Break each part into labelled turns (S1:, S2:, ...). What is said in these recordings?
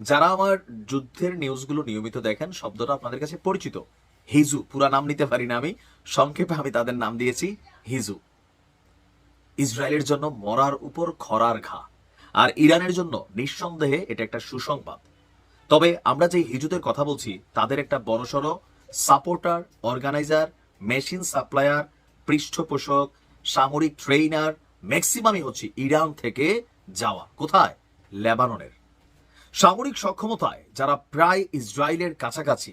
S1: যারা আমার যুদ্ধের নিউজগুলো নিয়মিত দেখেন, শব্দটা আপনাদের কাছে পরিচিত। হিজু, পুরা নাম নিতে পারি না আমি। সংক্ষেপে আমি তাদের নাম দিয়েছি, হিজু। ইসরায়েলের জন্য মরার উপর খরার ঘা। আর ইরানের জন্য নিঃসন্দেহে এটা একটা সুসংবাদ। তবে আমরা যে হিজুদের কথা বলছি, তাদের একটা বড়সড় সাপোর্টার, অর্গানাইজার, মেশিন সাপ্লায়ার, পৃষ্ঠপোষক সামরিক ট্রেইনার ম্যাক্সিমামই হচ্ছে ইরান থেকে যাওয়া। কোথায়? লেবাননের। সামরিক সক্ষমতায় যারা প্রায় ইসরায়েলের কাছাকাছি,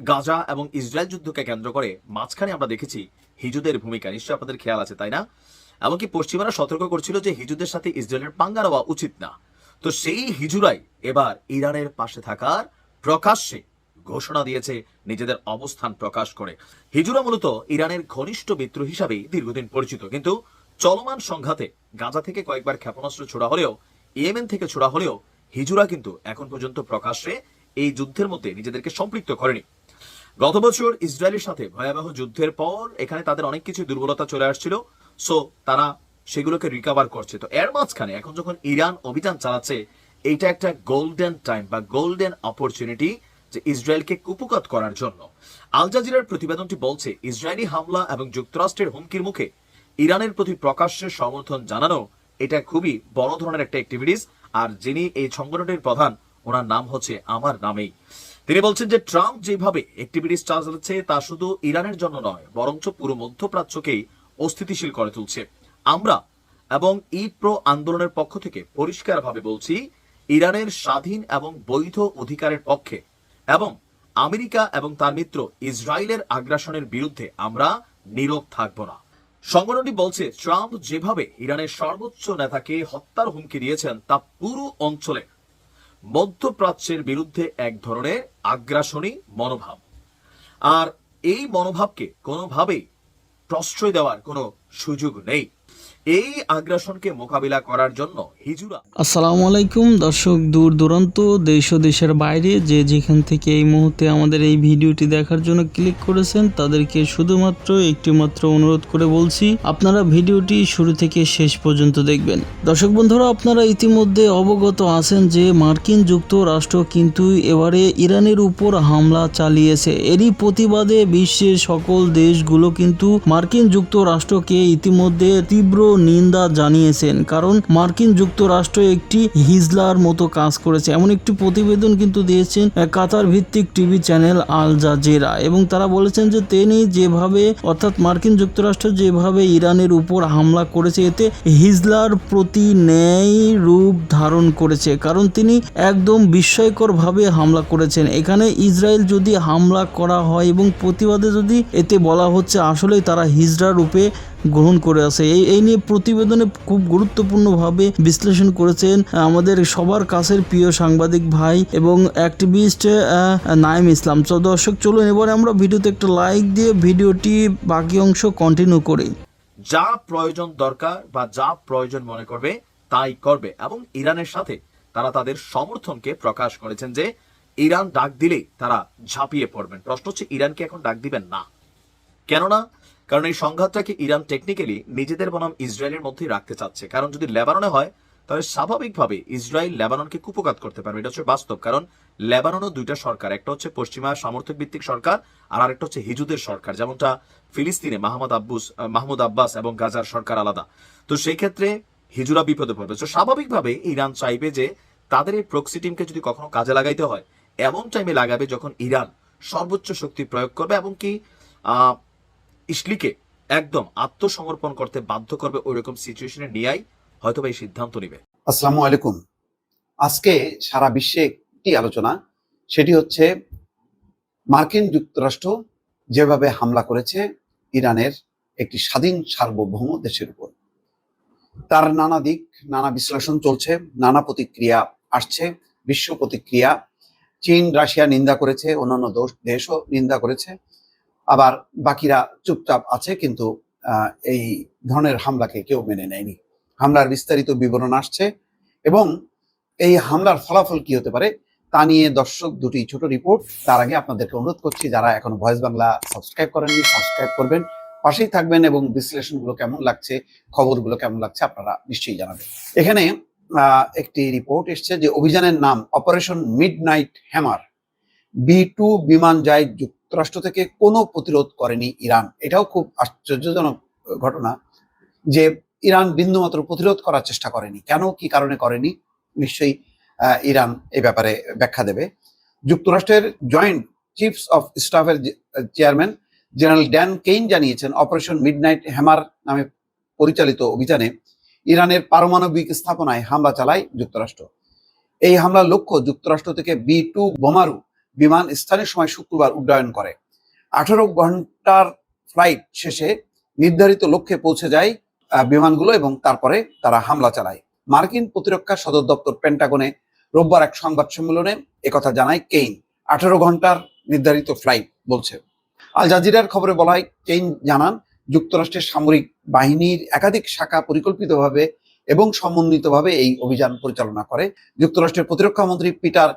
S1: গাজা এবং ইসরায়েল যুদ্ধকে কেন্দ্র করে মাঝখানে আমরা দেখেছি হিজুদের ভূমিকা। নিশ্চয়ই আপনাদের খেয়াল আছে, তাই না? এমনকি পশ্চিমারা সতর্ক করছিল যে হিজুদের সাথে ইসরায়েলের পাঙ্গা নেওয়া উচিত না। তো সেই হিজুরাই এবার ইরানের পাশে থাকার প্রকাশ্যে ঘোষণা দিয়েছে, নিজেদের অবস্থান প্রকাশ করে। হিজুরা মূলত ইরানের ঘনিষ্ঠ মিত্র হিসাবেই দীর্ঘদিন পরিচিত। কিন্তু চলমান সংঘাতে গাজা থেকে কয়েকবার ক্ষেপণাস্ত্র ছোড়া হলেও, ইয়েমেন থেকে ছোড়া হলেও হিজুরা কিন্তু এখন পর্যন্ত প্রকাশ্যে এই যুদ্ধের মধ্যে নিজেদেরকে সম্পৃক্ত করেনি। গত বছর ইসরায়েলের সাথে ভয়াবহ যুদ্ধের পর এখানে তাদের অনেক কিছু দুর্বলতা চলে আসছিল, সো তারা সেগুলোকে রিকভার করছে। তো এর মাঝখানে এখন যখন ইরান অভিযান চালাচ্ছে, এইটা একটা গোল্ডেন টাইম বা গোল্ডেন অপরচুনিটি যে ইসরায়েলকে কুপকাত করার জন্য। আল জাজিরার প্রতিবেদনটি বলছে, ইসরায়েলি হামলা এবং যুক্তরাষ্ট্রের হুমকির মুখে ইরানের প্রতি প্রকাশ্যে সমর্থন জানানো এটা খুবই বড় ধরনের একটা অ্যাক্টিভিটিস আর যিনি এই সংগঠনটির প্রধান, ওনার নাম হচ্ছে আমার নামেই। তিনি বলছেন যে ট্রাম্প যেভাবে অ্যাক্টিভিটিস চালাচ্ছে তা শুধু ইরানের জন্য নয়, বরঞ্চ পুরো মধ্যপ্রাচ্যকেই অস্থিতিশীল করে তুলছে। আমরা এবং ই প্রো আন্দোলনের পক্ষ থেকে পরিষ্কারভাবে বলছি, ইরানের স্বাধীন এবং বৈধ অধিকারের পক্ষে এবং আমেরিকা এবং তার মিত্র ইসরায়েলের আগ্রাসনের বিরুদ্ধে আমরা নীরব থাকব না। সংগঠনটি বলছে, ট্রাম্প যেভাবে ইরানের সর্বোচ্চ নেতাকে হত্যার হুমকি দিয়েছেন তা পুরো অঞ্চলে মধ্যপ্রাচ্যের বিরুদ্ধে এক ধরনের আগ্রাসনী মনোভাব। আর এই মনোভাবকে কোনোভাবেই প্রশ্রয় দেওয়ার কোনো সুযোগ নেই। এই আগ্রাসনকে মোকাবিলা করার জন্য হিজুরা
S2: আসসালামু আলাইকুম, দর্শক দূর দূরান্ত, দেশ ও দেশের বাইরে যে যেখান থেকে এই মুহূর্তে আমাদের এই ভিডিওটি দেখার জন্য ক্লিক করেছেন, তাদেরকে শুধুমাত্র একটি মাত্র অনুরোধ করে বলছি, আপনারা ভিডিওটি শুরু থেকে শেষ পর্যন্ত দেখবেন। দর্শক বন্ধুরা, আপনারা ইতিমধ্যে অবগত আছেন যে মার্কিন যুক্তরাষ্ট্র কিন্তু এবারে ইরানের উপর হামলা চালিয়েছে। এরই প্রতিবাদে বিশ্বের সকল দেশগুলো কিন্তু মার্কিন যুক্তরাষ্ট্রকে ইতিমধ্যে তীব্র নিন্দা জানিয়েছেন। কারণ মার্কিন যুক্তরাষ্ট্র একটি হিজলার মতো কাজ করেছে। এমন একটি প্রতিবেদন কিন্তু দিয়েছেন কাতার ভিত্তিক টিভি চ্যানেল আল জাজেরা। এবং তারা বলেছেন যে তিনি যেভাবে, অর্থাৎ মার্কিন যুক্তরাষ্ট্র যেভাবে ইরানের উপর হামলা করেছে, এতে হিজলার প্রতি ন্যায় রূপ ধারণ করেছে। কারণ তিনি একদম বিস্ময়করভাবে হামলা করেছেন। এখানে ইসরায়েল যদি হামলা করা হয় এবং প্রতিবাদে যদি এতে বলা হচ্ছে, আসলেই তারা হিজড়া রূপে গ্রহণ করে আছে এই এই নিয়ে প্রতিবেদনে খুব গুরুত্বপূর্ণভাবে বিশ্লেষণ করেছেন আমাদের সবার কাছের প্রিয় সাংবাদিক ভাই এবং অ্যাক্টিভিস্ট নাইম ইসলাম। তো দর্শক, চলুন এবারে আমরা ভিডিওতে একটা লাইক দিয়ে ভিডিওটি বাকি অংশ কন্টিনিউ করি।
S1: যা প্রয়োজন দরকার বা যা প্রয়োজন মনে করবে, তাই করবে এবং ইরানের সাথে তারা তাদের সমর্থনকে প্রকাশ করেছেন যে, ইরান ডাক দিলেই তারা ঝাঁপিয়ে পড়বেন। প্রশ্ন হচ্ছে ইরানকে এখন ডাক দিবেন না? কেননা কারণ এই সংঘাতটাকে ইরান টেকনিক্যালি নিজেদের বনাম ইসরায়েলের মধ্যেই রাখতে চাচ্ছে। কারণ যদি লেবাননে হয়, তাহলে স্বাভাবিকভাবে ইসরায়েল লেবাননকে কুপকাত করতে পারবে। এটা হচ্ছে বাস্তব। কারণ লেবাননও দুইটা সরকার, একটা হচ্ছে পশ্চিমা সমর্থক ভিত্তিক সরকার আর আরেকটা হচ্ছে হিজুদের সরকার, যেমনটা ফিলিস্তিনে মাহমুদ আব্বুস মাহমুদ আব্বাস এবং গাজার সরকার আলাদা। তো সেই ক্ষেত্রে হিজুরা বিপদে পড়বে। তো স্বাভাবিকভাবে ইরান চাইবে যে তাদের এই প্রক্সি টিমকে যদি কখনো কাজে লাগাইতে হয়, এমন টাইমে লাগাবে যখন ইরান সর্বোচ্চ শক্তি প্রয়োগ করবে এবং কি ইসলিকে একদম আত্মসমর্পণ করতে বাধ্য করবে ওই রকম সিচুয়েশনে নিয়েই হয়তো এই সিদ্ধান্ত নিবে।
S3: আসসালামু আলাইকুম। আজকে সারা বিশ্বে একটি আলোচনা, সেটি হচ্ছে মার্কিন যুক্তরাষ্ট্র যেভাবে হামলা করেছে ইরানের একটি স্বাধীন সার্বভৌম দেশের উপর। তার নানা দিক, নানা বিশ্লেষণ চলছে, নানা প্রতিক্রিয়া আসছে, বিশ্ব প্রতিক্রিয়া। চীন, রাশিয়া নিন্দা করেছে, অন্যান্য দেশও নিন্দা করেছে। আবার বাকিরা চুপচাপ আছে, কিন্তু এই ধরনের হামলাকে কেউ মেনে নেয়নি। হামলার বিস্তারিত বিবরণ আসছে এবং এই হামলার ফলাফল কি হতে পারে তা নিয়ে দর্শক দুটি ছোট রিপোর্ট। তার আগে আপনাদেরকে অনুরোধ করছি, যারা এখনও ভয়েস বাংলা সাবস্ক্রাইব করেননি, সাবস্ক্রাইব করবেন, পাশেই থাকবেন এবং বিশ্লেষণগুলো কেমন লাগছে, খবরগুলো কেমন লাগছে আপনারা নিশ্চয়ই জানাবেন। এখানে একটি রিপোর্ট এসছে যে অভিযানের নাম operation midnight hammer B two বিমান যায় যুক্তরাষ্ট্র থেকে কোনো প্রতিরোধ করেনি ইরান। এটাও খুব আশ্চর্যজনক ঘটনা যে ইরান বিন্দুমাত্র প্রতিরোধ করার চেষ্টা করেনি। কেন, কি কারণে করেনি? নিশ্চয়ই ইরান এই ব্যাপারে ব্যাখ্যা দেবে। যুক্তরাষ্ট্রের জয়েন্ট চিফস অফ স্টাফের চেয়ারম্যান জেনারেল ড্যান কেইন জানিয়েছেন, অপারেশন মিডনাইট হ্যামার নামে পরিচালিত অভিযানে ইরানের পারমাণবিক স্থাপনায় হামলা চালায় যুক্তরাষ্ট্র। এই হামলার লক্ষ্য যুক্তরাষ্ট্র থেকে বি টু বোমারু বিমান স্থানীয় সময় শুক্রবার উড্ডয়ন করে। আঠারো ঘণ্টার ফ্লাইট শেষে নির্ধারিত লক্ষ্যে পৌঁছে যায় বিমানগুলো এবং তারপরে তারা হামলা চালায়। মার্কিন প্রতিরক্ষা সদর দপ্তর পেন্টাগনে রোববার এক সংবাদ সম্মেলনে একথা জানায় কেইন। আঠারো ঘণ্টার নির্ধারিত ফ্লাইট বলছে। আল জাজিরার খবরে বলা হয়, কেইন জানান, যুক্তরাষ্ট্রের সামরিক বাহিনীর একাধিক শাখা পরিকল্পিতভাবে এবং সমন্বিতভাবে এই অভিযান পরিচালনা করে। যুক্তরাষ্ট্রের প্রতিরক্ষা মন্ত্রী পিটার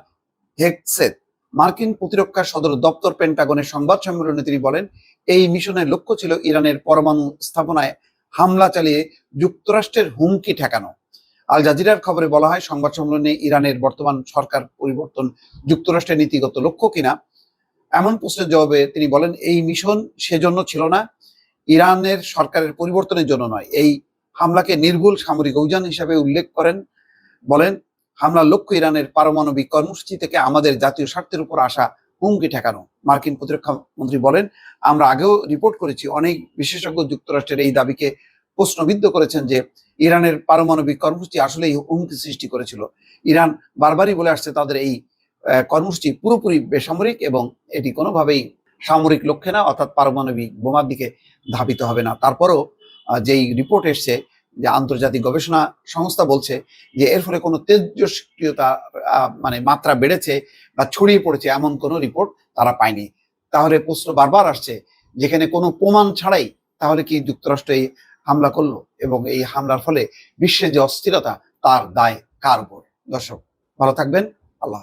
S3: হেকসেত মার্কিন প্রতিরক্ষা সদর দপ্তর পেন্টাগনের সংবাদ সম্মেলনে তিনি বলেন, এই মিশনের লক্ষ্য ছিল ইরানের পরমাণু স্থাপনায় হামলা চালিয়ে যুক্তরাষ্ট্রের হুমকি ঠেকানো। আল জাজিরার খবরে বলা হয়, সংবাদ সম্মেলনে ইরানের বর্তমান সরকার পরিবর্তন যুক্তরাষ্ট্রের নীতিগত লক্ষ্য কিনা, এমন প্রশ্নের জবাবে তিনি বলেন, এই মিশন সেজন্য ছিল না, ইরানের সরকারের পরিবর্তনের জন্য নয়। এই হামলাকে নির্ভুল সামরিক অভিযান হিসাবে উল্লেখ করেন, বলেন হামলার লক্ষ্য ইরানের পারমাণবিক কর্মসূচি থেকে আমাদের জাতীয় স্বার্থের উপর আসা হুমকি ঠেকানো। মার্কিন প্রতিরক্ষা মন্ত্রী বলেন, আমরা আগেও রিপোর্ট করেছি, অনেক বিশেষজ্ঞ যুক্তরাষ্ট্রের এই দাবিকে প্রশ্নবিদ্ধ করেছেন যে ইরানের পারমাণবিক কর্মসূচি আসলেই হুমকি সৃষ্টি করেছিল। ইরান বারবারই বলে আসছে তাদের এই কর্মসূচি পুরোপুরি বেসামরিক এবং এটি কোনোভাবেই সামরিক লক্ষ্যে না, অর্থাৎ পারমাণবিক বোমার দিকে ধাবিত হবে না। তারপরও যেই রিপোর্ট এসছে যে আন্তর্জাতিক গবেষণা সংস্থা বলছে যে এর ফলে কোনো তেজস্ক্রিয়তা মানে মাত্রা বেড়েছে বা ছড়িয়ে পড়েছে এমন কোনো রিপোর্ট তারা পায়নি তাহলে প্রশ্ন বারবার আসছে, যেখানে কোনো প্রমাণ ছাড়াই তাহলে কি যুক্তরাষ্ট্র এই হামলা করল এবং এই হামলার ফলে বিশ্বের যে অস্থিরতা তার দায় কার উপর দর্শক, ভালো থাকবেন, আল্লাহ।